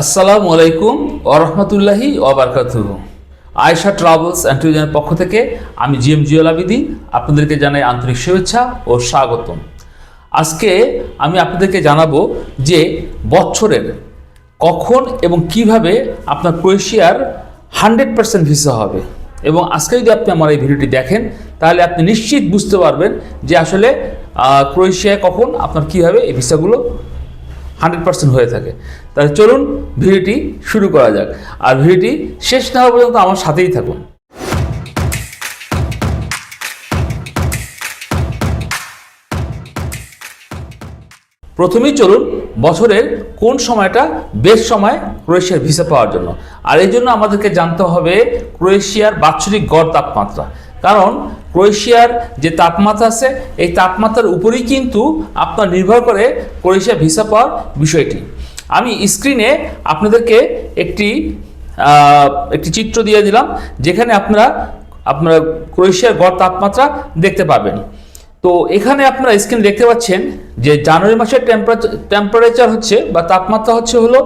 আসসালামু আলাইকুম ওরহমতুল্লাহি ওবরকাতুহ আয়শা ট্রাভেলস অ্যান্ড ট্যুরিজমের পক্ষ থেকে আমি জি এম জিওল আবিদি, আপনাদেরকে জানাই আন্তরিক শুভেচ্ছা ও স্বাগতম। আজকে আমি আপনাদেরকে জানাব যে বছরের কখন এবং কীভাবে আপনার ক্রোয়েশিয়ার হান্ড্রেড পার্সেন্ট ভিসা হবে। এবং আজকে যদি আপনি আমার এই ভিডিওটি দেখেন, তাহলে আপনি নিশ্চিত বুঝতে পারবেন যে আসলে ক্রোয়েশিয়ায় কখন আপনার কীভাবে এই ভিসাগুলো হান্ড্রেড পার্সেন্ট হয়ে থাকে। তাহলে চলুন ভিডিওটি শুরু করা যাক। আর ভিডিওটি শেষ না হওয়া পর্যন্ত আমার সাথেই থাকুন। প্রথমেই চলুন বছরের কোন সময়টা বেস্ট সময় ক্রোয়েশিয়ার ভিসা পাওয়ার জন্য। আর এই জন্য আমাদেরকে জানতে হবে ক্রোয়েশিয়ার বাৎসরিক গড় তাপমাত্রা। কারণ ক্রোয়েশিয়ার যে তাপমাত্রা আছে, এই তাপমাত্রার উপরেই কিন্তু আপনার নির্ভর করে ক্রোয়েশিয়া ভিসা পাওয়ার বিষয়টি। আমি স্ক্রিনে আপনাদেরকে একটি একটি চিত্র দিয়ে দিলাম, যেখানে আপনারা আপনারা ক্রোয়েশিয়ার গড় তাপমাত্রা দেখতে পাবেন। তো এখানে আপনারা স্ক্রিনে দেখতে পাচ্ছেন যে জানুয়ারি মাসের টেম্পারেচার টেম্পারেচার হচ্ছে বা তাপমাত্রা হচ্ছে হলো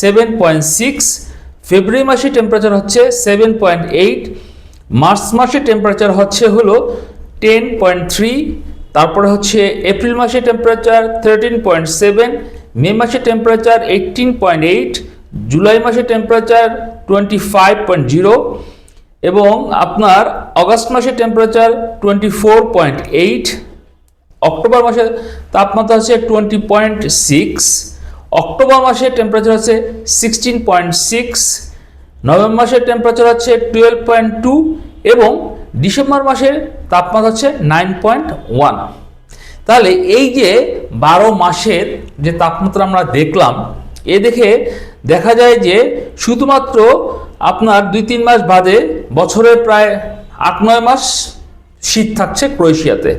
সেভেন পয়েন্ট সিক্স ফেব্রুয়ারি মাসে টেম্পারেচার হচ্ছে সেভেন পয়েন্ট এইট মার্চ মাসে টেম্পারেচার হচ্ছে হলো টেন পয়েন্ট থ্রি তারপরে হচ্ছে এপ্রিল মাসে টেম্পারেচার থার্টিন পয়েন্ট সেভেন মে মাসে temperature eighteen point eight July মাসে temperature twenty five point zero এবং আপনার অগাস্ট মাসে temperature twenty four point eight October মাসে তাপমাত্রা হচ্ছে টোয়েন্টি পয়েন্ট সিক্স অক্টোবর মাসে টেম্পারেচার হচ্ছে সিক্সটিন পয়েন্ট সিক্স নভেম্বর মাসের টেম্পারেচার হচ্ছে টুয়েলভ পয়েন্ট টু এবং ডিসেম্বর মাসের তাপমাত্রা হচ্ছে নাইন পয়েন্ট ওয়ান তাহলে এই যে বারো মাসের যে তাপমাত্রা আমরা দেখলাম, এ দেখে দেখা যায় যে শুধুমাত্র আপনার দুই তিন মাস বাদে বছরের প্রায় আট নয় মাস শীত থাকছে ক্রোয়েশিয়াতে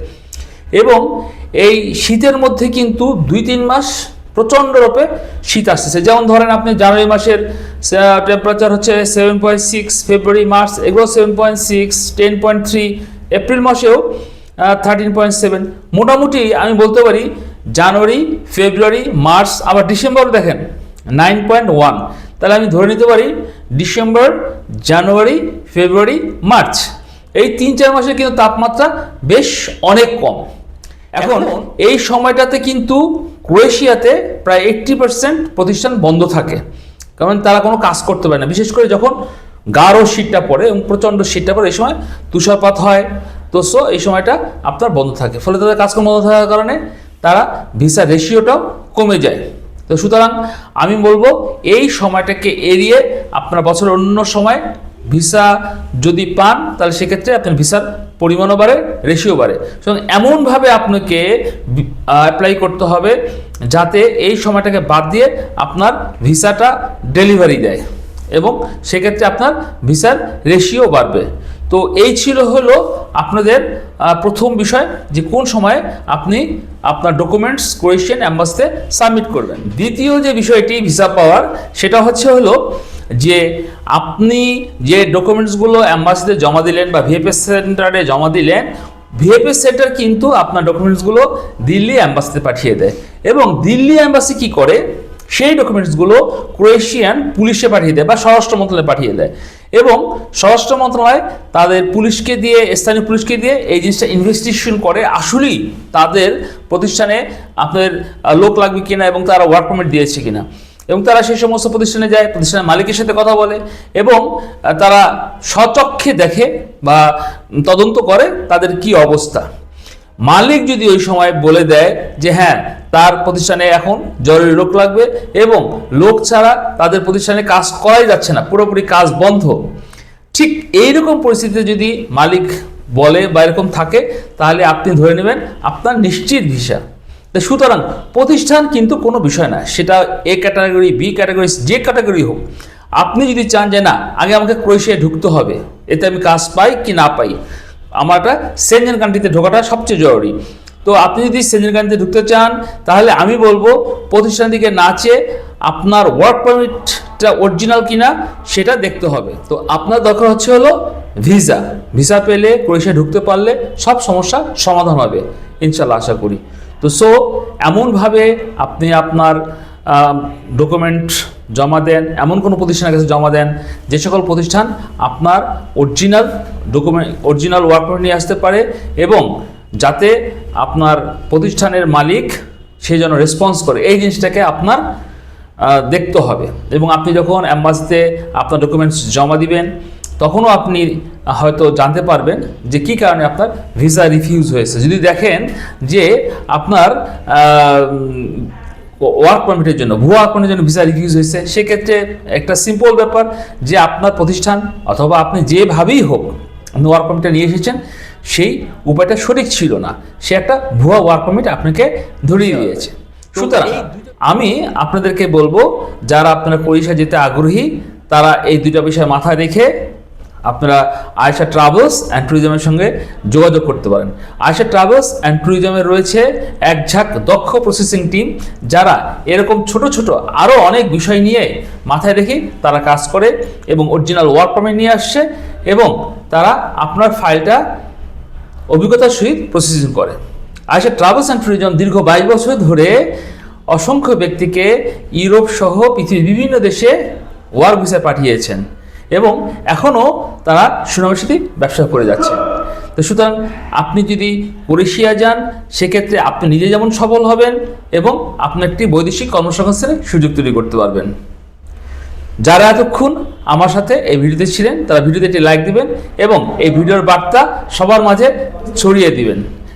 এবং এই শীতের মধ্যে কিন্তু দুই তিন মাস প্রচণ্ড রূপে শীত আসতেছে। যেমন ধরেন আপনি জানুয়ারি মাসের টেম্পারেচার হচ্ছে seven point six February March এগুলো seven point six ten point three April মাসেও থার্টিন পয়েন্ট সেভেন মোটামুটি আমি বলতে পারি জানুয়ারি ফেব্রুয়ারি মার্চ আবার ডিসেম্বর দেখেন নাইন পয়েন্ট ওয়ান তাহলে আমি ধরে নিতে পারি ডিসেম্বর জানুয়ারি ফেব্রুয়ারি মার্চ এই তিন চার মাসে কিন্তু তাপমাত্রা বেশ অনেক কম। এখন এই সময়টাতে কিন্তু ক্রোয়েশিয়াতে প্রায় এইট্টি পার্সেন্ট প্রতিষ্ঠান বন্ধ থাকে। কারণ তারা কোনো কাজ করতে পারে না। বিশেষ করে যখন গাঢ় শীতটা পড়ে এবং প্রচণ্ড শীতটা পড়ে, এই সময় তুষারপাত হয়। তো সো এই সময়টা আপনার বন্ধ থাকে। ফলে তাদের কাজকর্ম বন্ধ থাকার কারণে তারা ভিসা রেশিওটাও কমে যায়। তো সুতরাং আমি বলব, এই সময়টাকে এড়িয়ে আপনার বছরের অন্য সময় ভিসা যদি পান, তাহলে সেক্ষেত্রে আপনার ভিসার পরিমাণও বাড়ে রেশিও বাড়ে। সুতরাং এমনভাবে আপনাকে অ্যাপ্লাই করতে হবে যাতে এই সময়টাকে বাদ দিয়ে আপনার ভিসাটা ডেলিভারি দেয় এবং সেক্ষেত্রে আপনার ভিসার রেশিও বাড়বে। তো এই ছিল হলো আপনাদের প্রথম বিষয় যে কোন সময়ে আপনি আপনার ডকুমেন্টস ক্রোয়েশিয়ান অ্যাম্বাসিতে সাবমিট করবেন। দ্বিতীয় যে বিষয়টি ভিসা পাওয়ার সেটা হচ্ছে হলো যে আপনি যে ডকুমেন্টসগুলো অ্যাম্বাসিতে জমা দিলেন বা ভিএফএস সেন্টারে জমা দিলেন ভিএফএস সেন্টার কিন্তু আপনার ডকুমেন্টসগুলো দিল্লি অ্যাম্বাসিতে পাঠিয়ে দেয়। এবং দিল্লি অ্যাম্বাসি কি করে? সেই ডকুমেন্টসগুলো ক্রোয়েশিয়ান পুলিশে পাঠিয়ে দেয় বা স্বরাষ্ট্র মন্ত্রণালয়ে পাঠিয়ে দেয়। এবং স্বরাষ্ট্র মন্ত্রণালয় তাদের পুলিশকে দিয়ে, স্থানীয় পুলিশকে দিয়ে এই জিনিসটা ইনভেস্টিগেশন করে। আসলেই তাদের প্রতিষ্ঠানে আপনাদের লোক লাগবে কিনা এবং তারা ওয়ার্ক পারমিট দিয়েছে কিনা। এবং তারা সেই সমস্ত প্রতিষ্ঠানে যায়, প্রতিষ্ঠানের মালিকের সাথে কথা বলে এবং তারা স্বচক্ষে দেখে বা তদন্ত করে তাদের কি অবস্থা। মালিক যদি ওই সময় বলে দেয় যে হ্যাঁ তার প্রতিষ্ঠানে এখন জরুরি লোক লাগবে এবং লোক ছাড়া তাদের প্রতিষ্ঠানে কাজ করাই যাচ্ছে না, পুরোপুরি কাজ বন্ধ। ঠিক এইরকম পরিস্থিতিতে যদি মালিক বলে বা এরকম থাকে, তাহলে আপনি ধরে নেবেন আপনার নিশ্চিত ভিসা। সুতরাং প্রতিষ্ঠান কিন্তু কোনো বিষয় না, সেটা এ ক্যাটাগরি, বি ক্যাটাগরি, যে ক্যাটাগরি হোক। আপনি যদি চান যে না, আগে আমাকে ক্রোয়েশিয়ায় ঢুকতে হবে, এতে আমি কাজ পাই কি না পাই আমারটা সেঞ্জেন কান্ট্রিতে ঢোকাটা সবচেয়ে জরুরি। তো আপনি যদি সেঞ্জেন কান্ট্রিতে ঢুকতে চান, তাহলে আমি বলব প্রতিষ্ঠান দিকে নাচে আপনার ওয়ার্ক পারমিটটা অরিজিনাল কিনা, সেটা দেখতে হবে। তো আপনার দরকার হচ্ছে হলো ভিসা ভিসা পেলে ক্রোয়েশিয়া ঢুকতে পারলে সব সমস্যা সমাধান হবে ইনশাল্লাহ আশা করি। তো সো এমনভাবে আপনি আপনার ডকুমেন্ট জমা দেন, এমন কোনো প্রতিষ্ঠানের কাছে জমা দেন, যে সকল প্রতিষ্ঠান আপনার original document original work permit নিয়ে আসতে পারে এবং যাতে আপনার প্রতিষ্ঠানের মালিক সেই জন্য রেসপন্স করে। এই জিনিসটাকে আপনার দেখতে হবে। এবং আপনি যখন অ্যাম্বাসিতে আপনার ডকুমেন্টস জমা দিবেন, তখনও আপনি হয়তো জানতে পারবেন যে কী কারণে আপনার ভিসা রিফিউজ হয়েছে। যদি দেখেন যে আপনার ওয়ার্ক পারমিটের জন্য ভুয়া ওয়ার্ক পারমিটের জন্য ভিসা রিফিউজ হয়েছে সেক্ষেত্রে একটা সিম্পল ব্যাপার যে আপনার প্রতিষ্ঠান অথবা আপনি যেভাবেই হোক আপনি ওয়ার্ক পারমিটটা নিয়ে এসেছেন সেই উপায়টা সঠিক ছিল না। সে একটা ভুয়া ওয়ার্ক পারমিট আপনাকে ধরিয়ে দিয়েছে। সুতরাং আমি আপনাদেরকে বলব যারা আপনারা পরীক্ষা যেতে আগ্রহী তারা এই দুটো বিষয় মাথায় রেখে আপনারা আয়সা ট্রাভেলস অ্যান্ড ট্যুরিজমের সঙ্গে যোগাযোগ করতে পারেন। আয়সা ট্রাভেলস অ্যান্ড ট্যুরিজমের রয়েছে এক ঝাঁক দক্ষ প্রসেসিং টিম যারা এরকম ছোট ছোট আরও অনেক বিষয় নিয়ে মাথায় রেখে তারা কাজ করে এবং অরিজিনাল ওয়ার্ক পারমিট নিয়ে আসছে এবং তারা আপনার ফাইলটা অভিজ্ঞতার সহিত প্রসেসিং করে। আয়সা ট্রাভেলস অ্যান্ড ট্যুরিজম দীর্ঘ বাইশ বছর ধরে অসংখ্য ব্যক্তিকে ইউরোপ সহ পৃথিবীর বিভিন্ন দেশে ওয়ার্ক ভিসায় পাঠিয়েছেন। এবং এখনও তারা সুনামের সাথে ব্যবসা করে যাচ্ছে। তো সুতরাং আপনি যদি ক্রোয়েশিয়া যান, সেক্ষেত্রে আপনি নিজে যেমন সফল হবেন এবং আপনি একটি বৈদেশিক কর্মসংস্থানের সুযোগ তৈরি করতে পারবেন। যারা এতক্ষণ আমার সাথে এই ভিডিওতে ছিলেন, তারা ভিডিওতে একটি লাইক দিবেন এবং এই ভিডিওর বার্তা সবার মাঝে ছড়িয়ে দিবেন।